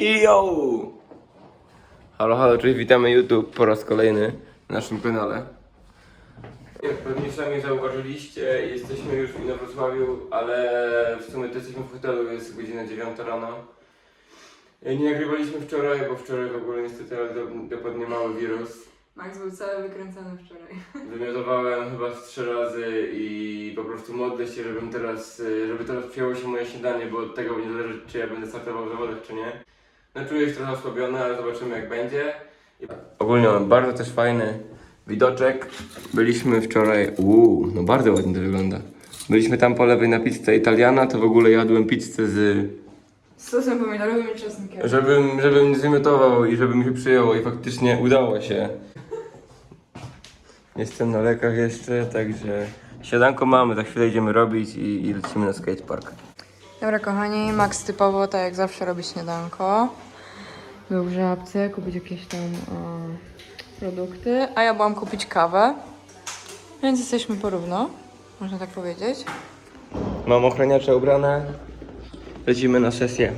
Yo! Halo, halo, cześć, witamy YouTube po raz kolejny na naszym kanale. Jak pewnie sami zauważyliście, jesteśmy już w Inowrocławiu, ale w sumie to jesteśmy w hotelu, jest godzina 9 rano. Nie nagrywaliśmy wczoraj, bo wczoraj w ogóle niestety ale do- dopadł mnie mały wirus. Max był cały wykręcony wczoraj. Wymiotowałem chyba z trzy razy i po prostu modlę się, żebym teraz, y, żeby teraz przyjęło się moje śniadanie, bo od tego będzie zależeć, czy ja będę startował w zawodach, czy nie. No czuję się trochę osłabiony, ale zobaczymy jak będzie. I- Ogólnie mam bardzo też fajny widoczek. Byliśmy wczoraj, uuu, no bardzo ładnie to wygląda. Byliśmy tam po lewej na pizzę Italiana, to w ogóle jadłem pizzę z... Z sosem pomidorowym i czosnkiem. Żebym, żebym nie zwymiotował i żeby mi się przyjęło i faktycznie udało się. Jestem na lekach jeszcze, także siadanko mamy, za chwilę idziemy robić i, i lecimy na skatepark. Dobra kochani, Max typowo tak jak zawsze robi śniadanko. Był w żabce kupić jakieś tam e, produkty, a ja byłam kupić kawę. Więc jesteśmy porówno, można tak powiedzieć. Mam ochraniacze ubrane, lecimy na sesję.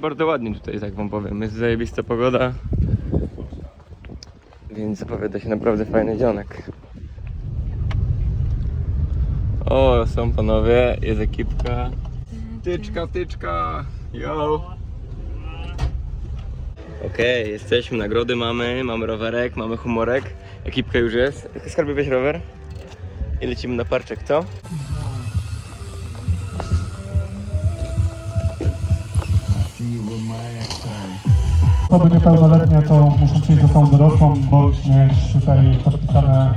Bardzo ładnie tutaj, tak wam powiem, jest zajebista pogoda. Więc zapowiada się naprawdę fajny dzionek. O, są panowie, jest ekipka. Tyczka, tyczka, yo! Okej, jesteśmy, nagrody mamy, mamy rowerek, mamy humorek, ekipka już jest. Skarbie weź rower i lecimy na parczek, co? Osoby niepełnoletnie to muszą przyjść do sądu dorosłą, bądź mieć tutaj podpisane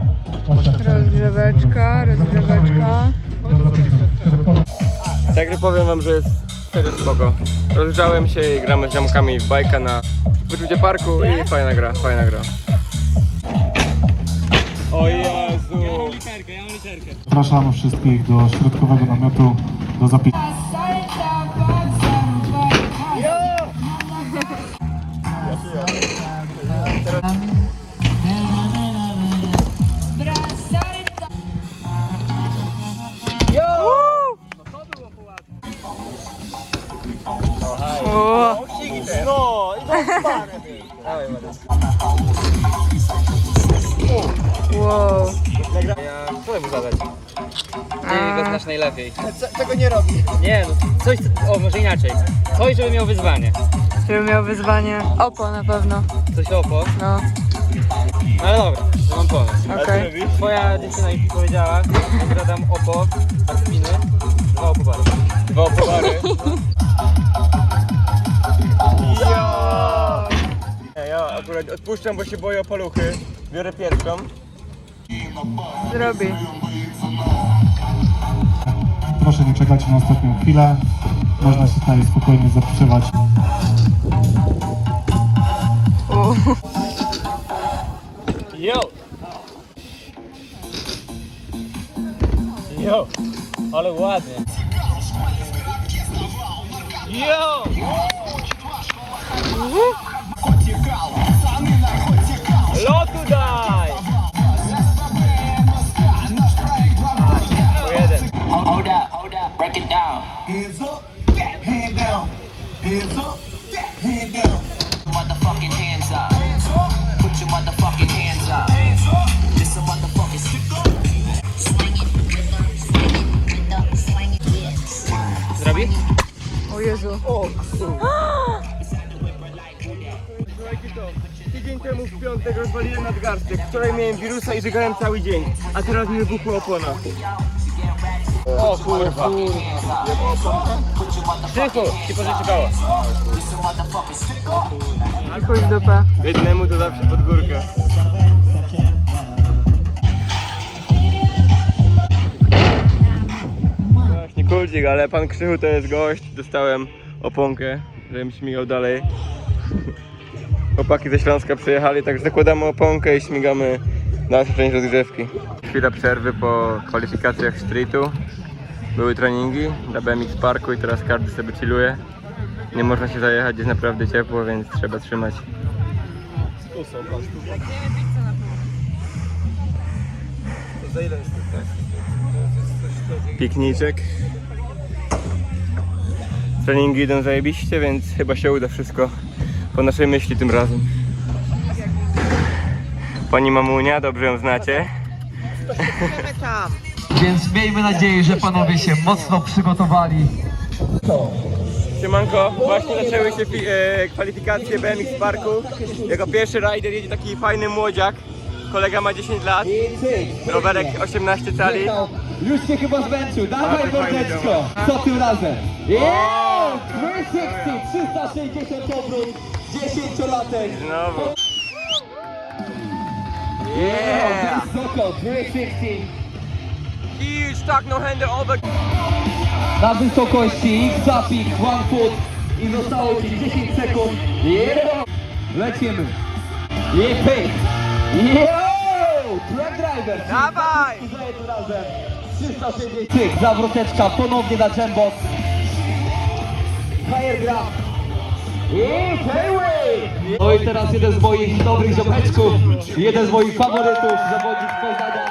oświadczenie. Rozgrzeweczka, rozgrzeweczka. Także powiem wam, że jest serio spoko. Rozgrzałem się i gramy z ziomkami w bajka na wyczucie parku i fajna gra, fajna gra. O Jezu! Zapraszam wszystkich do środkowego namiotu do zapisu. Inaczej. Coś, żeby miał wyzwanie. Żeby miał wyzwanie. Opo na pewno. Coś opo. No, Ale dobra, to mam pomysł. okej. Twoja dziewczyna mi powiedziała, że zadam opo, spiny, dwa opowary. Dwa opowary. Ja, ja akurat odpuszczam, bo się boję o paluchy. Biorę pierwszą. Zrobi. Proszę nie czekać na ostatnią chwilę. Można się nami spokojnie zapisywać. Yo! Yo! Ale ładnie. Yo! Miałem wirusa i żygałem cały dzień, a teraz mi wybuchła opona. O kurwa. Krzychu, ci pożyczy koło. Chuj w dupę. Jednemu to zawsze pod górkę. Właśnie kulcik, ale pan Krzychu to jest gość. Dostałem oponkę, żebym śmigał dalej. Chłopaki ze Śląska przyjechali, także zakładamy oponkę i śmigamy dalszą część rozgrzewki. Chwila przerwy po kwalifikacjach streetu. Były treningi dla BMX Parku i teraz każdy sobie chilluje. Nie można się zajechać, jest naprawdę ciepło, więc trzeba trzymać Pikniczek. Treningi idą zajebiście, więc chyba się uda wszystko po naszej myśli tym razem. Pani Mamunia, dobrze ją znacie. Więc miejmy nadzieję, że panowie się mocno przygotowali. Siemanko, właśnie zaczęły się fi- e, kwalifikacje BMX Parku. Jako pierwszy rider jedzie taki fajny młodziak. Kolega ma 10 lat, rowerek 18 cali. Już się chyba zmęczył, dawaj mordeczko! Co tym razem? Yeah! 360, 360 obrót, 10-latek! Znowu. Yeah! Wysoko, 360 Huge tuck no hander over. na wysokości, zapik, one foot i zostało ci 10 sekund. Yeah! Lecimy. Yeah, pyk. Yeah! Track driver. Dawaj! Za jednym razem. 360. Cyk, zawroteczka, ponownie na jambox. Fire grab. No i teraz jeden z moich dobrych ziomeczków, jeden z moich faworytów, zawodnik z Poznania.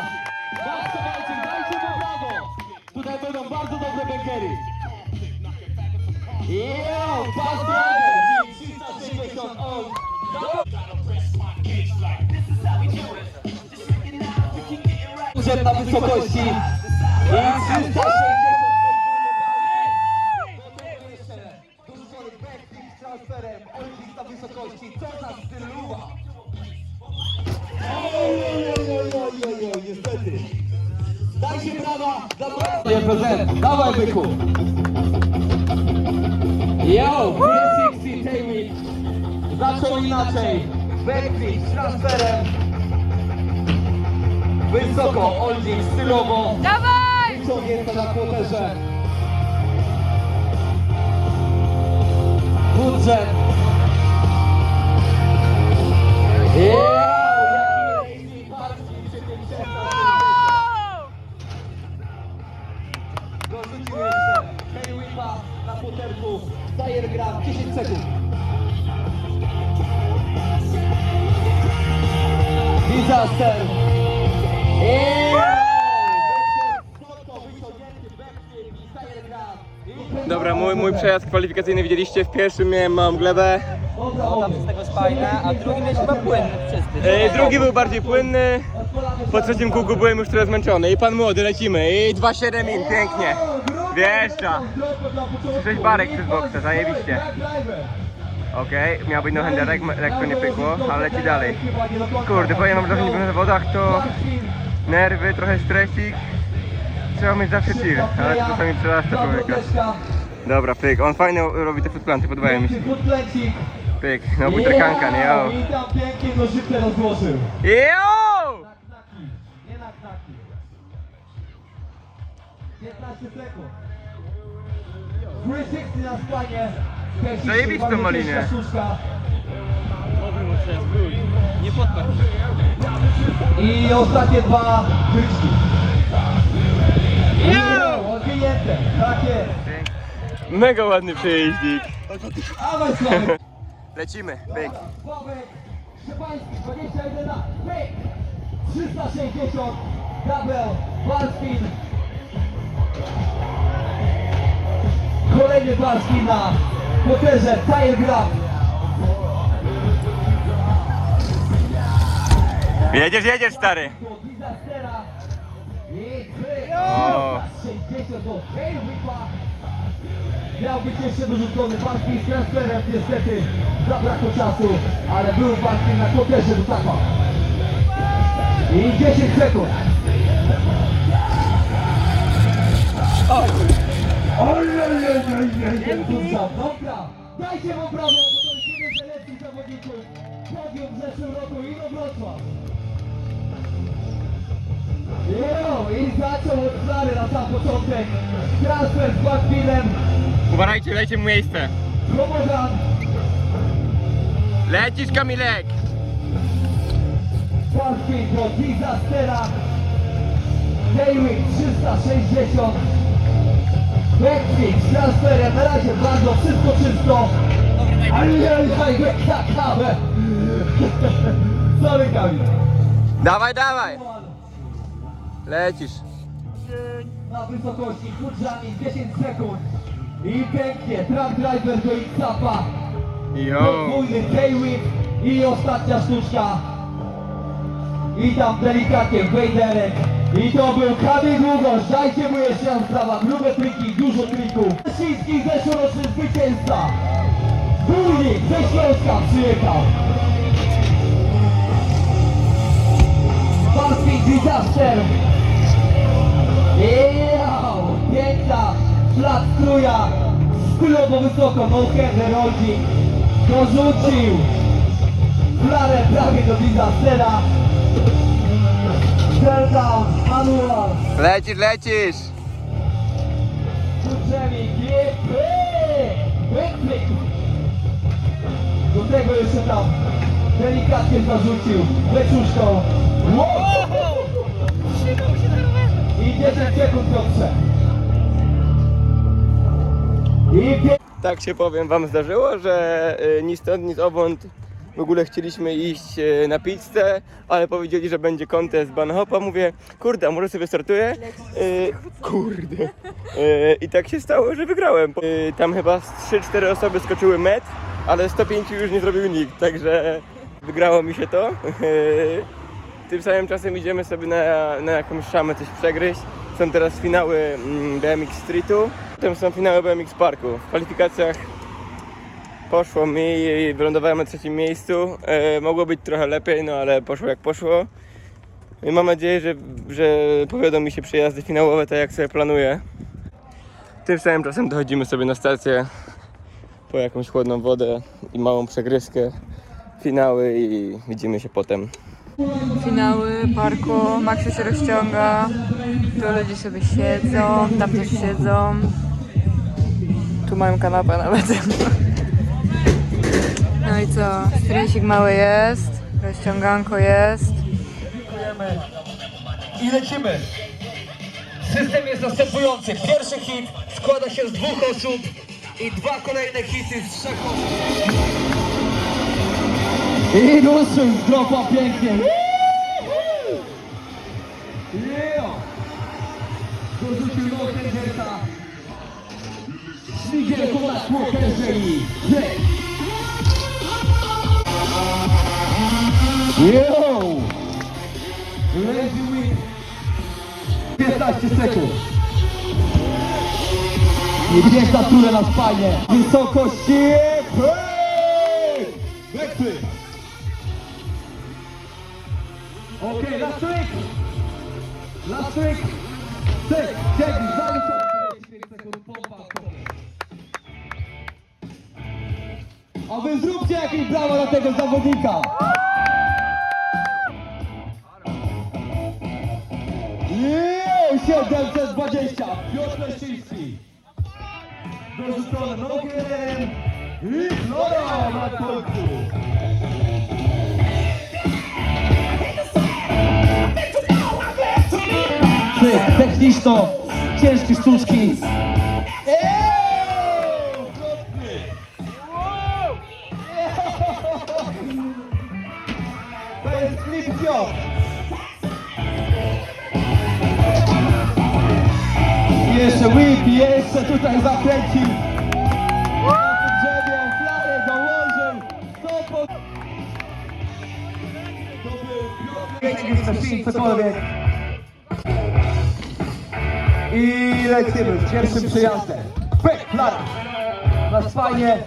Max Kowalczyk, dajcie mu brawo! Tutaj będą bardzo dobre bękery. Yo, pass driver, 360 on. Urzęd na wysokości. I 360 dawaj byku. Yo, 360 tailwhip. Zaczął inaczej. Backflip z transferem. Wysoko, Olbik stylowo. Dawaj! Wyciągnięta na kłoterze. Budżet. Kwalifikacyjny widzieliście. W pierwszym miałem małą glebę. Tego fajne, a drugi miałeś chyba płynny wszyscy. E, drugi był bardziej płynny. Po trzecim kółku byłem już trochę zmęczony. I pan młody, lecimy. I 2,7 in, pięknie. Wjeżdża. 6 barek przez boksę, zajebiście. Okej, miał być no handerek, lekko nie pykło, ale leci dalej. Kurde, powiem wam, że jak byłem na zawodach, to nerwy, trochę stresik. Trzeba mieć zawsze chill, ale to czasami przerasta człowieka. Dobra, pyk, on fajnie robi te footplanty, podobają mi się. Pyk, no buterkanka, nie? O. I tam pięknie nożyce rozłożył. Yo! Knaki. Nie na knaki. 15 sekund. 360 na spanie. Pierwszy Zajebistą strzał, malinę. szóstka. Nie podpadł. I ostatnie dwa bryczki. Yeah! Odwinięte. Tak jest. Mega ładny przejeździk. Lecimy, pyk. Sławek. Szczepański 21 lat. Pyk. 360. Double. Barspin. Kolejny barspin na poterze. Tire grab. Jedziesz, jedziesz, stary. O. 60 do Hejwika. Miał być jeszcze dorzucony barspin z transferem. Niestety zabrakło czasu, ale był barspin na poterze do tapa. I 10 sekund. Oj, oj, oj, oj, oj, oj, Kurczę, Dobra, dajcie mu brawo, bo to jest jeden z najlepszych zawodników. Podium w zeszłym roku i do Wrocław. Jo, i zaczął od flary na sam początek. Transfer z Blackpillem, Uważajcie, lecie mu miejsce. Lecisz, Kamilek. Blackpill do Disastera. Daywick 360. Backflip z transferem, na razie bardzo wszystko czysto. Ale Highway na kawę. Sorry Kamil. Dawaj, dawaj. Lecisz. Na wysokości kurczami 10 sekund. I pięknie, truck driver do X-Upa. Jo! Podwójny K-Whip i ostatnia sztuczka. I tam delikatnie wejderek. I to był Kamil Długosz. Dajcie mu jeszcze raz prawa. Grube triki, dużo trików. Śliski zeszłoroczny zwycięzca. Górnik ze Śląska przyjechał. Polski Disaster. Jeau, piękna, flat strója, stylowo wysoko, no header rodzi, dorzucił flarę prawie do disastera. Turn down, manual, Lecisz, lecisz! Drzewik, jepy, wyplik. Do tego jeszcze tam delikatnie zarzucił leczuszką. Wow! I 10 sekund Piotrze. Tak się powiem, wam zdarzyło, że y, ni stąd, ni zowąd w ogóle chcieliśmy iść y, na pizzę, ale powiedzieli, że będzie kontest Banhopa. Mówię, kurde, a może sobie startuję? Y, kurde. I tak się stało, że wygrałem. Tam chyba z 3-4 osoby skoczyły met, ale 105 już nie zrobił nikt, także wygrało mi się to. Tym samym czasem idziemy sobie na, na jakąś szamę coś przegryźć. Są teraz finały mm, BMX Streetu, potem są finały BMX Parku. W kwalifikacjach poszło mi i wylądowałem na trzecim miejscu. E, mogło być trochę lepiej, no ale poszło jak poszło. I mam nadzieję, że, że powiodą mi się przejazdy finałowe tak jak sobie planuję. Tym samym czasem dochodzimy sobie na stację po jakąś chłodną wodę i małą przegryzkę. Finały i widzimy się potem. Finały parku, Maksiu się rozciąga, tu ludzie sobie siedzą, tam też siedzą. Tu mają kanapę nawet. No i co, stresik mały jest, rozciąganko jest. I lecimy. System jest następujący. Pierwszy hit składa się z dwóch osób i dwa kolejne hity z trzech osób. I ruszył dropa pięknie. Śmigielko na smokerze i hej. Yo! Lazy whip. 15 sekund. I piękna tura na spajnie. Wysokości. Backflip. Okej, last trick. Last trick. Cyk, cięgnik, jakieś brawa dla tego zawodnika. Jeee, 720, Piotr Leszczyński. Dorzucone nogiem i Flora na końcu. Techniczno, ciężkie sztuczki. Jeszcze tutaj zakręcił. Drzewie, flarę dołożył. To po... Leszczyński, cokolwiek. I lecimy z pierwszym przejazdem. Pek, flara. Na spajnie.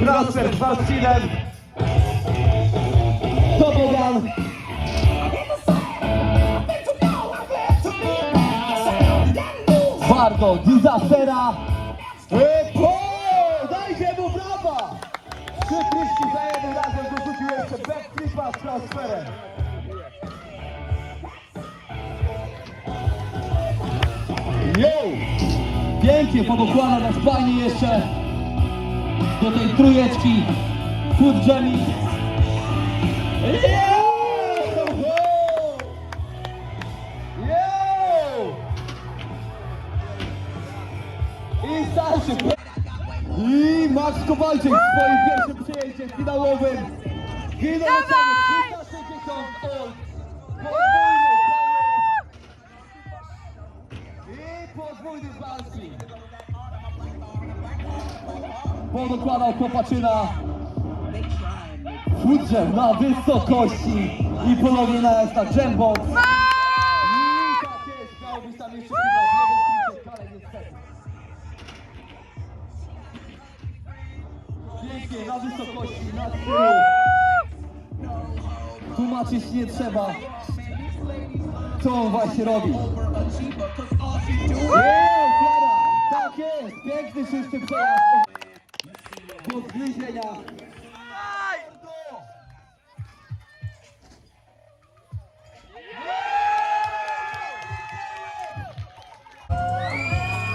Transfer z Walcinem. Warto, disastera. E, po! Dajcie mu brawa! Trzy kryszki za jednym razem dorzucił jeszcze backflipa z transferem. Yo! Pięknie podokłada na spajnie jeszcze do tej trójeczki foot jamming. Yo! I starszy. I Max Kowalczyk w swoim pierwszym przyjęciem finałowym. Ginął na 360 old. Podwójny I podwójny bouncing. bo dokładał chłopaczyna. Fudrze na wysokości i ponownie na na dżembo. Pięknie, na wysokości, na tyłu. Tłumaczyć nie trzeba, co on właśnie robi. Tak jest! Piękny czysty przejazd do zgryzienia.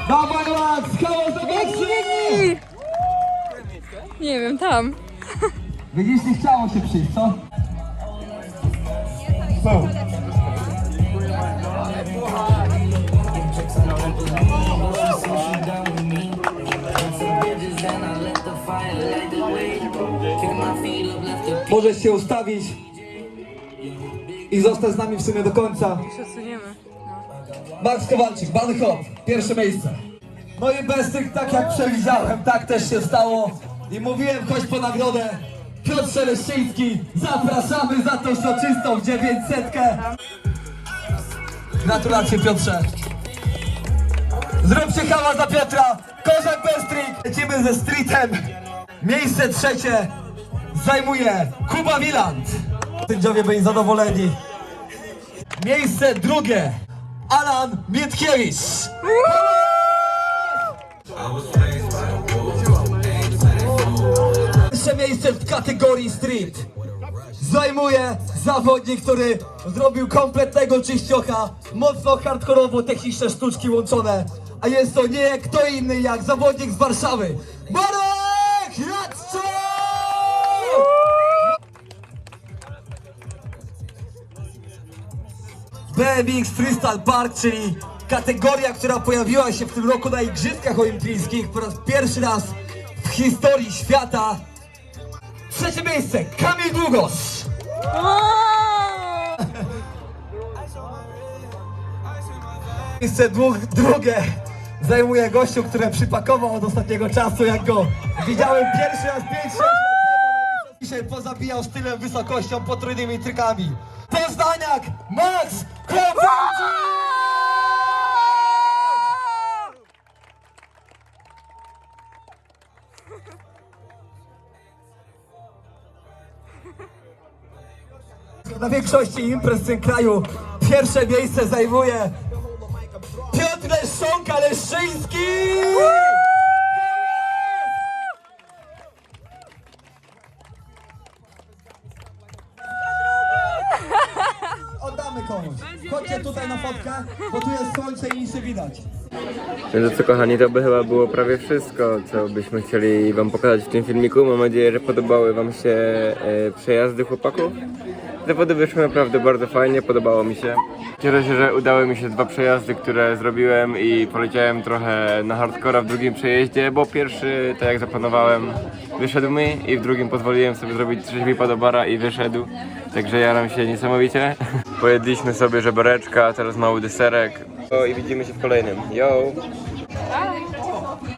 Dawaj Max, chaos do Biegnij! Nie wiem, tam. Widzisz, nie chciało się przyjść, co? So, Możesz się ustawić i zostać z nami w sumie do końca. Przesuniemy. Max Kowalczyk, Bany Hop, pierwsze miejsce. No i Bestyk, tak jak przewidziałem, tak też się stało. I mówiłem, chodź po nagrodę. Piotr Szeleszczyński, zapraszamy za tą soczystą 900. Gratulacje Piotrze. Zróbcie kawa dla Piotra. Kozak Bestrik. Lecimy ze streetem. Miejsce trzecie zajmuje Kuba Wiland. Sędziowie byli zadowoleni. Miejsce drugie Alan Mietkiewicz. Pierwsze miejsce w kategorii street zajmuje zawodnik, który zrobił kompletnego czyściocha, mocno hardkorowo techniczne sztuczki łączone, a jest to nie kto inny jak zawodnik z Warszawy, Marek Jacko! BMX Freestyle Park, czyli kategoria, która pojawiła się w tym roku na Igrzyskach Olimpijskich po raz pierwszy raz w historii świata. Trzecie miejsce, Kamil Długos. Miejsce dług, drugie zajmuje gościu, który przypakował od ostatniego czasu, jak go widziałem pierwszy raz 5-6 lat temu na ulicy. Dzisiaj pozabijał stylem, wysokością, potrójnymi trykami. Poznaniak Max Kowalczyk! Na większości imprez w tym kraju pierwsze miejsce zajmuje Piotr Leszczonka Leszczyński! Oddamy komuś. Chodźcie tutaj na fotkę, bo tu jest słońce i nic nie widać. Co kochani, to by chyba było prawie wszystko, co byśmy chcieli wam pokazać w tym filmiku. Mam nadzieję, że podobały wam się e, przejazdy chłopaków. Zawody wyszły naprawdę bardzo fajnie, podobało mi się. Cieszę się, że udały mi się dwa przejazdy, które zrobiłem i poleciałem trochę na hardcora w drugim przejeździe, bo pierwszy, tak jak zaplanowałem, wyszedł mi i w drugim pozwoliłem sobie zrobić trzeźwipa do i wyszedł. Także jaram się niesamowicie. Pojedliśmy sobie żebereczka, teraz mały deserek. O, i widzimy się w kolejnym. Yo!